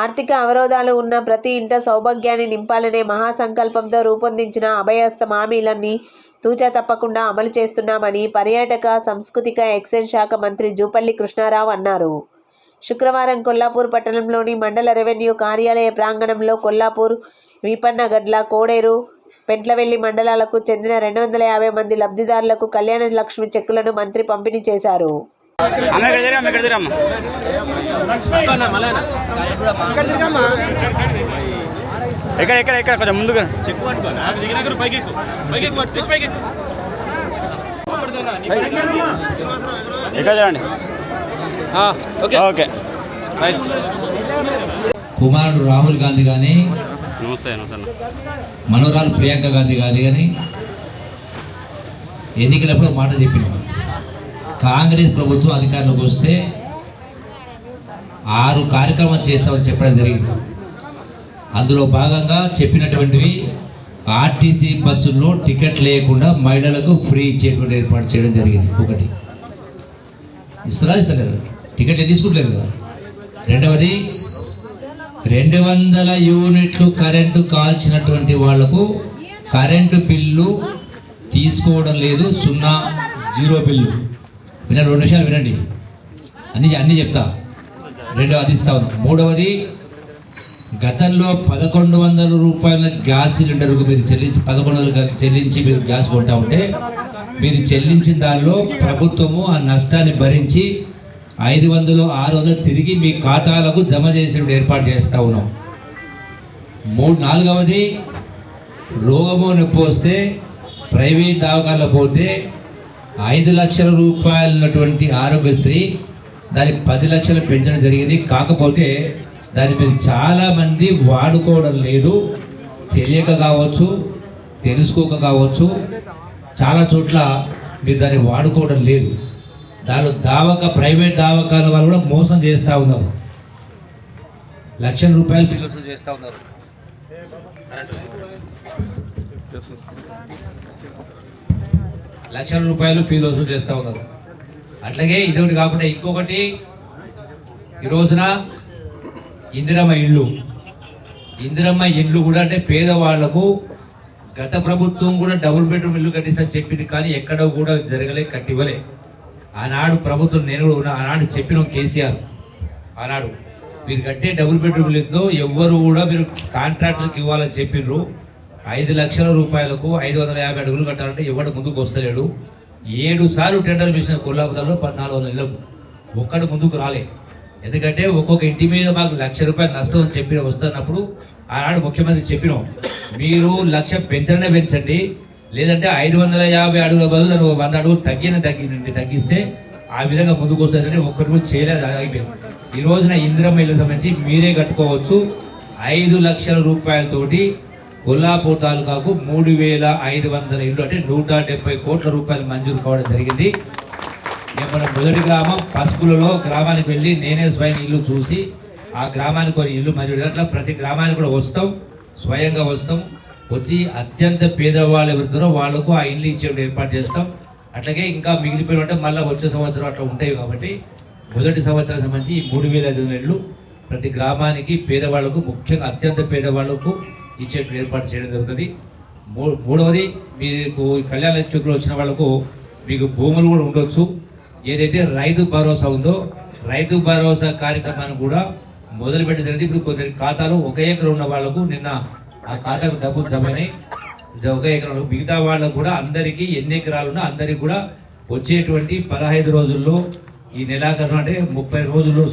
ఆర్థిక అవరోధాలు ఉన్న ప్రతి ఇంట సౌభాగ్యాన్ని నింపాలనే మహాసంకల్పంతో రూపొందించిన అభయహస్తం హామీలన్నీ తూచా తప్పకుండా అమలు చేస్తున్నామని పర్యాటక సాంస్కృతిక ఎక్సైజ్ శాఖ మంత్రి జూపల్లి కృష్ణారావు అన్నారు. శుక్రవారం కొల్లాపూర్ పట్టణంలోని మండల రెవెన్యూ కార్యాలయ ప్రాంగణంలో కొల్లాపూర్ వీపన్నగడ్ల కోడేరు పెంట్లవెల్లి మండలాలకు చెందిన రెండు వందల యాభై మంది లబ్ధిదారులకు కళ్యాణ లక్ష్మి చెక్కులను మంత్రి పంపిణీ చేశారు. ఎక్కడ ఎక్కడ ఎక్కడ? కొంచెం ముందుగా. ఎక్కడ చూడండి? ఓకే. కుమారుడు రాహుల్ గాంధీ కానీ. మనవరాలు ప్రియాంక గాంధీ గాంధీ కానీ ఎన్నికలప్పుడు మాట చెప్పిన కాంగ్రెస్ ప్రభుత్వం అధికారంలోకి వస్తే ఆరు కార్యక్రమాలు చేస్తామని చెప్పడం జరిగింది. అందులో భాగంగా చెప్పినటువంటివి ఆర్టీసీ బస్సుల్లో టికెట్ లేకుండా మహిళలకు ఫ్రీ ఇచ్చేటువంటి ఏర్పాటు చేయడం జరిగింది. ఒకటి. ఇస్తారా ఇస్తలేరు? టికెట్లు తీసుకుంటలేరు కదా. రెండవది రెండు వందల యూనిట్లు కరెంటు కాల్చినటువంటి వాళ్ళకు కరెంటు బిల్లు తీసుకోవడం లేదు సున్నా జీరో బిల్లు. వినండి రెండు నిమిషాలు వినండి. అన్ని అన్నీ చెప్తా. రెండవ అది ఇస్తా ఉన్నాం మూడవది గతంలో పదకొండు వందల రూపాయల గ్యాస్ సిలిండర్కు మీరు చెల్లించి పదకొండు వందలు చెల్లించి మీరు గ్యాస్ కొంటా ఉంటే మీరు చెల్లించిన దానిలో ప్రభుత్వము ఆ నష్టాన్ని భరించి ఐదు వందలు ఆరు వందలు తిరిగి మీ ఖాతాలకు జమ చేసే ఏర్పాటు చేస్తా ఉన్నాం. మూడు నాలుగవది రోగము నొప్పి వస్తే ప్రైవేట్ దవాఖానలో పోతే ఐదు లక్షల రూపాయలు ఉన్నటువంటి ఆరోగ్యశ్రీ దాన్ని పది లక్షలు పెంచడం జరిగింది. కాకపోతే చాలా మంది వాడుకోవడం లేదు. తెలియక కావచ్చు తెలుసుకోక కావచ్చు చాలా చోట్ల మీరు దాన్ని వాడుకోవడం లేదు. దానిలో దావక ప్రైవేట్ దావకాల వాళ్ళు కూడా మోసం చేస్తూ ఉన్నారు. లక్షల రూపాయలు చేస్తూ ఉన్నారు. లక్షల రూపాయలు ఫీజు వసూలు చేస్తూ ఉన్నారు. అట్లాగే ఇదొకటి కాకుండా ఇంకొకటి ఈ రోజున ఇందిరమ్మ ఇల్లు ఇందిరమ్మ ఇల్లు కూడా అంటే పేదవాళ్ళకు గత ప్రభుత్వం కూడా డబుల్ బెడ్రూమ్ ఇల్లు కట్టిస్తా చెప్పింది కానీ ఎక్కడ కూడా జరగలే కట్టివ్వలే. ఆనాడు ప్రభుత్వం నేను కూడా ఉన్నా ఆనాడు చెప్పిన కేసీఆర్ ఆనాడు మీరు కట్టే డబుల్ బెడ్రూమ్ ఇల్లు ఎవ్వరు కూడా మీరు కాంట్రాక్టర్కి ఇవ్వాలని చెప్పిండ్రు ఐదు లక్షల రూపాయలకు ఐదు వందల యాభై అడుగులు కట్టాలంటే ఎవడు ముందుకు వస్తలేడు. ఏడు సార్లు టెండర్ వేసిన కొల్లాపురంలో పద్నాలుగు వందల ఇళ్ళకు ఒక్కడు ముందుకు రాలే. ఎందుకంటే ఒక్కొక్క ఇంటి మీద మాకు లక్ష రూపాయలు నష్టం అని చెప్పిన వస్తున్నప్పుడు ఆనాడు ముఖ్యమంత్రి చెప్పినాం మీరు లక్ష పెంచడమే పెంచండి. లేదంటే ఐదు వందల యాభై అడుగుల బదులు వంద అడుగులు తగ్గిన తగ్గిందండి తగ్గిస్తే ఆ విధంగా ముందుకు వస్తుందని ఒక్కటి కూడా చేయలేదు ఆగిపోయింది ఈ రోజున ఇందిరమ్మ ఇల్లు సంబంధించి మీరే కట్టుకోవచ్చు. ఐదు లక్షల రూపాయలతోటి కొల్లాపూర్ తాలూకాకు మూడు వేల ఐదు వందల ఇల్లు అంటే నూట డెబ్బై కోట్ల రూపాయలు మంజూరు కావడం జరిగింది. మన మొదటి గ్రామం పసుపులలో గ్రామానికి వెళ్ళి నేనే స్వయం ఇల్లు చూసి ఆ గ్రామానికి కొన్ని ఇల్లు మరియు అట్లా ప్రతి గ్రామానికి కూడా వస్తాం స్వయంగా వస్తాం. వచ్చి అత్యంత పేదవాళ్ళు ఎవరుతారో వాళ్ళకు ఆ ఇల్లు ఇచ్చే ఏర్పాటు చేస్తాం. అట్లాగే ఇంకా మిగిలిపోయిన అంటే మళ్ళీ వచ్చే సంవత్సరం అట్లా ఉంటాయి కాబట్టి మొదటి సంవత్సరం సంబంధించి ఈ మూడు వేల ఐదు వందల ఇళ్ళు ప్రతి గ్రామానికి పేదవాళ్ళకు ముఖ్యంగా అత్యంత పేదవాళ్ళకు ఇచ్చేట్టు ఏర్పాటు చేయడం జరుగుతుంది. మూ- మూడవది మీకు కళ్యాణ లక్ష్మిలో వచ్చిన వాళ్ళకు మీకు భూములు కూడా ఉండొచ్చు. ఏదైతే రైతు భరోసా ఉందో రైతు భరోసా కార్యక్రమాన్ని కూడా మొదలు పెట్టి జరిగింది. ఇప్పుడు కొందరి ఖాతాలు ఒక ఎకరం ఉన్న వాళ్ళకు నిన్న ఆ ఖాతాకు డబ్బులు జమైనాయి ఒక ఎకరం మిగతా వాళ్ళకు కూడా అందరికీ ఎన్ని ఎకరాలు ఉన్నా అందరికి కూడా వచ్చేటువంటి పదహైదు రోజుల్లో ఈ నెలాఖరు అంటే ముప్పై రోజుల్లో